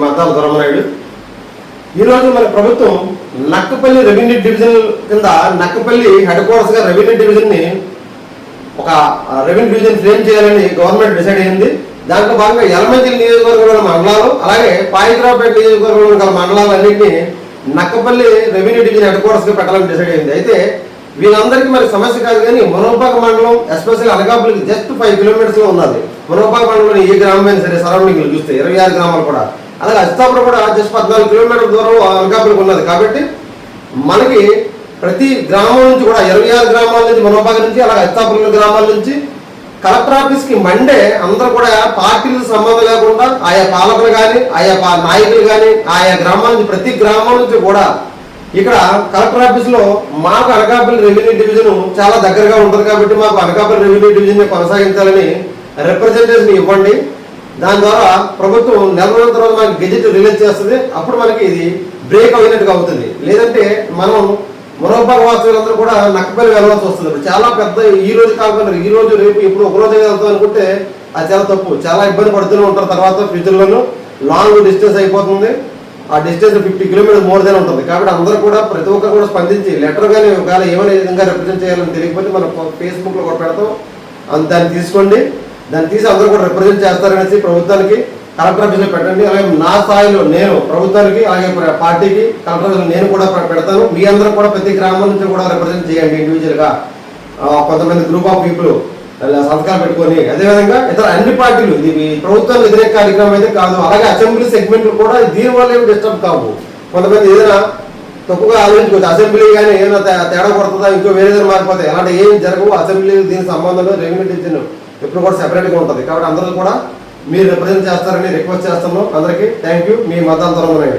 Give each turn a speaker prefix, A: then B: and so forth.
A: మద్దాల దొరమనాయుడు ఈరోజు మన ప్రభుత్వం నక్కపల్లి రెవెన్యూ డివిజన్ కింద నక్కపల్లి హెడ్ క్వార్టర్స్గా రెవెన్యూ డివిజన్ని ఒక రెవెన్యూ డివిజన్ ఫ్రేమ్ చేయాలని గవర్నమెంట్ డిసైడ్ అయింది. దాంట్లో భాగంగా ఎలమంచిలి నియోజకవర్గంలోని మండలాలు అలాగే పాయిగ్రాపేట నియోజకవర్గంలో గల మండలాలన్నింటినీ నక్కపల్లి రెవెన్యూ డివిజన్ హెడ్ క్వార్టర్స్గా పెట్టాలని డిసైడ్ అయింది. అయితే వీళ్ళందరికీ మరి సమస్య కాదు కానీ మునోపాక మండలం ఎస్పెషల్ అనకాపల్లికి జస్ట్ ఫైవ్ కిలోమీటర్స్లో ఉన్నది. మునోపాక మండలంలో ఏ గ్రామం సరే సరౌండింగ్లు చూస్తే ఇరవై ఆరు గ్రామాలు కూడా. అలాగే అజితాపురం కూడా జస్ట్ పద్నాలుగు కిలోమీటర్ల దూరం అనకాపల్లికి ఉన్నది. కాబట్టి మనకి ప్రతి గ్రామం నుంచి కూడా ఇరవై ఆరు గ్రామాల నుంచి మనోభాగం నుంచి అలాగే అజితాపురం గ్రామాల నుంచి కలెక్టర్ ఆఫీస్కి మండే అందరూ కూడా పార్టీలకు సంబంధం లేకుండా ఆయా పాలకులు కానీ ఆయా పా- నాయకులు కానీ ఆయా గ్రామాల నుంచి ప్రతి గ్రామం నుంచి కూడా ఇక్కడ కలెక్టర్ ఆఫీస్లో మాకు అనకాపల్లి రెవెన్యూ డివిజన్ చాలా దగ్గరగా ఉంటుంది కాబట్టి మాకు అనకాపల్లి రెవెన్యూ డివిజన్ కొనసాగించాలని రిప్రజెంటేషన్ ఇవ్వండి. దాని ద్వారా ప్రభుత్వం నెల రోజుల తర్వాత మనకి గెజెట్ రిలీజ్ చేస్తుంది. అప్పుడు మనకి ఇది బ్రేక్ అయినట్టుగా అవుతుంది. లేదంటే మనం మురబ్బాగ వాసులందరూ కూడా నక్కపల్లి వెళ్ళవలసి వస్తుంది. చాలా పెద్ద ఈ రోజు కాకుండా ఈ రోజు రేపు ఇప్పుడు ఒక రోజు వెళ్తాం అనుకుంటే అది చాలా తప్పు. చాలా ఇబ్బంది పడుతూనే ఉంటారు తర్వాత ఫ్యూచర్లోనూ లాంగ్ డిస్టెన్స్ అయిపోతుంది. ఆ distance fifty kilometer more than ఉంటుంది. కాబట్టి అందరూ కూడా ప్రతి ఒక్కరు కూడా స్పందించి లెటర్ కానీ ఒకవేళ ఏమైనా విధంగా రిప్రజెంట్ చేయాలని తెలియకపోతే మనం ఫేస్బుక్లో కూడా పెడతాం. అంత దాన్ని తీసుకోండి. దాన్ని తీసి అందరూ కూడా రిప్రజెంట్ చేస్తారనేసి ప్రభుత్వానికి కలెక్టర్ ఆఫీస్లో పెట్టండి. అలాగే నా స్థాయిలో నేను ప్రభుత్వానికి అలాగే పార్టీకి కలెక్టర్ ఆఫీస్లో నేను కూడా పెడతాను. మీ అందరూ కూడా ప్రతి గ్రామం నుంచి కూడా రిప్రజెంట్ చేయండి ఇండివిజువల్గా కొంతమంది గ్రూప్ ఆఫ్ పీపుల్ సంతకాలు పెట్టుకొని అదేవిధంగా ఇతర అన్ని పార్టీలు ఇది ఈ ప్రభుత్వానికి వ్యతిరేక కార్యక్రమం అయితే కాదు. అలాగే అసెంబ్లీ సెగ్మెంట్లు కూడా దీని వల్ల ఏమి డిస్టర్బ్ కావు. కొంతమంది ఏదైనా తప్పుగా ఆలోచించుకోవచ్చు. అసెంబ్లీ కానీ ఏమైనా తే- తేడా కొడుతుందా? ఇంకో వేరే మారిపోతాయి అలాంటి ఏం జరగవు. అసెంబ్లీ దీనికి సంబంధంలో రెవెన్యూ డివిజన్ ఎప్పుడు కూడా సెపరేట్గా ఉంటుంది. కాబట్టి అందరూ కూడా మీరు రిప్రజెంట్ చేస్తారని రిక్వెస్ట్ చేస్తున్నాం. అందరికీ థ్యాంక్ యూ మీ మతాంతరం